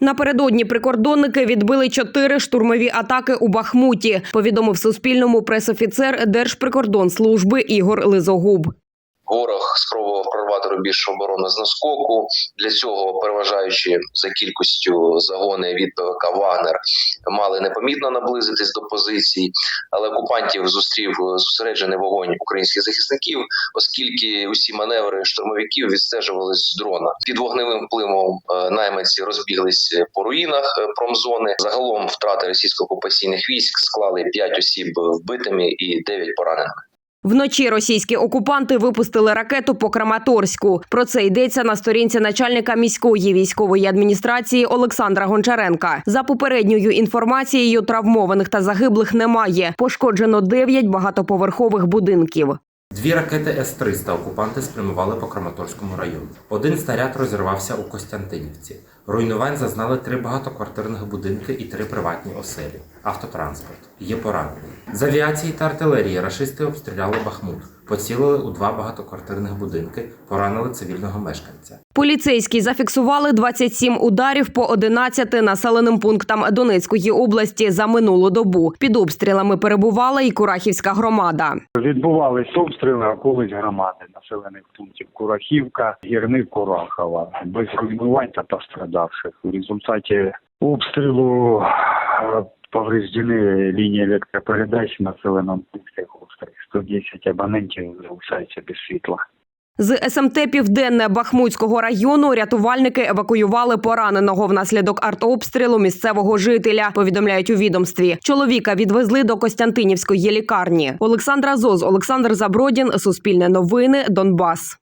Напередодні прикордонники відбили чотири штурмові атаки у Бахмуті. Повідомив Суспільному пресофіцер Держприкордонслужби Ігор Лизогуб. Ворог спробував прорвати рубіж оборони з наскоку. Для цього, переважаючи за кількістю загони від ПВК Вагнер, мали непомітно наблизитись до позицій. Але окупантів зустрів зосереджений вогонь українських захисників, оскільки усі маневри штурмовиків відстежувались з дрона. Під вогневим впливом е, найманці розбіглись по руїнах е, промзони. Загалом втрати російсько-окупаційних військ склали 5 осіб вбитими і 9 пораненими. Вночі російські окупанти випустили ракету по Краматорську. Про це йдеться на сторінці начальника міської військової адміністрації Олександра Гончаренка. За попередньою інформацією, травмованих та загиблих немає. Пошкоджено 9 багатоповерхових будинків. Дві ракети С-300 окупанти спрямували по Краматорському району. Один снаряд розірвався у Костянтинівці. Руйнувань зазнали три багатоквартирних будинки і три приватні оселі. Автотранспорт. Є поранений. З авіації та артилерії рашисти обстріляли Бахмут. Поцілили у два багатоквартирних будинки, поранили цивільного мешканця. Поліцейські зафіксували 27 ударів по 11 населеним пунктам Донецької області за минулу добу. Під обстрілами перебувала і Курахівська громада. Відбувались обстріли околиць громади населених пунктів Курахівка, Гірник Курахова, без руйнувань та пострадавших. У результаті обстрілу е, повреждені лінії електропередач в населеному пункті. 110 абонентів залишаються без світла. З СМТ Південне Бахмутського району рятувальники евакуювали пораненого внаслідок артобстрілу місцевого жителя. Повідомляють у відомстві. Чоловіка відвезли до Костянтинівської лікарні. Олександра Зоз, Олександр Забродін, Суспільне новини, Донбас.